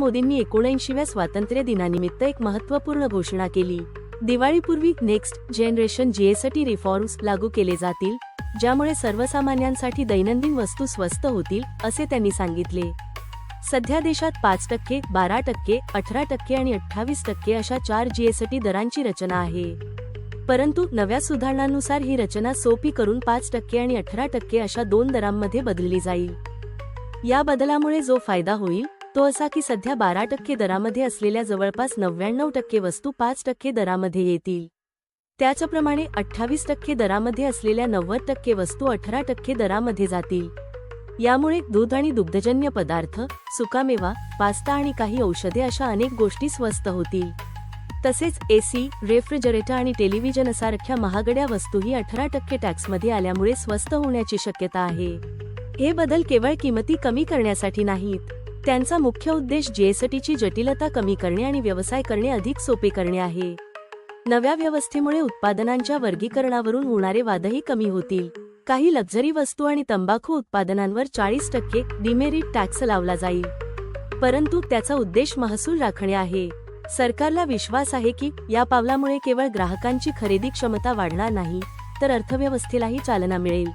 मोदींनी एकोणऐंशीव्या स्वातंत्र्य दिनानिमित्त एक महत्त्वपूर्ण घोषणा केली. दिवाळीपूर्वी नेक्स्ट जनरेशन जीएसटी रिफॉर्म्स लागू केले जातील ज्यामुळे सर्वसामान्यांसाठी दैनंदिन वस्तू स्वस्त होतील असे त्यांनी सांगितले. सध्या देशात पाच टक्के बारा टक्के अठरा टक्के आणि अठ्ठावीस टक्के अशा चार जीएसटी दरांची रचना आहे. परंतु नव्या सुधारणांनुसार ही रचना सोपी करून पाच टक्के आणि अठरा टक्के अशा दोन दरांमध्ये बदलली जाईल. या बदलामुळे जो फायदा होईल तो असा की सध्या बारा टक्के दरामध्ये असलेल्या जवळपास नव्याण्णव टक्के वस्तू पाच टक्के दरामध्ये येतील. त्याचप्रमाणे अठ्ठावीस टक्के दरामध्ये असलेल्या नव्वद टक्के वस्तू अठरा टक्के दरामध्ये जातील. यामुळे दूध आणि दुग्धजन्य पदार्थ सुकामेवा पास्ता आणि काही औषधे अशा अनेक गोष्टी स्वस्त होतील. तसेच एसी रेफ्रिजरेटर आणि टेलिव्हिजन सारख्या महागड्या वस्तूही अठरा टक्के टॅक्समध्ये आल्यामुळे स्वस्त होण्याची शक्यता आहे. हे बदल केवळ किमती कमी करण्यासाठी नाहीत. त्यांचा मुख्य उद्देश जीएसटीची जटिलता कमी करणे आणि व्यवसाय करणे अधिक सोपे करणे आहे. नव्या व्यवस्थेमुळे उत्पादनांच्या वर्गीकरणावरून होणारे वादही कमी होतील. काही लक्झरी वस्तू आणि तंबाखू उत्पादनांवर चाळीस टक्के डिमेरिट टॅक्स लावला जाईल. परंतु त्याचा उद्देश महसूल राखणे आहे. सरकारला विश्वास आहे की या पावलामुळे केवळ ग्राहकांची खरेदी क्षमता वाढणार नाही तर अर्थव्यवस्थेलाही चालना मिळेल.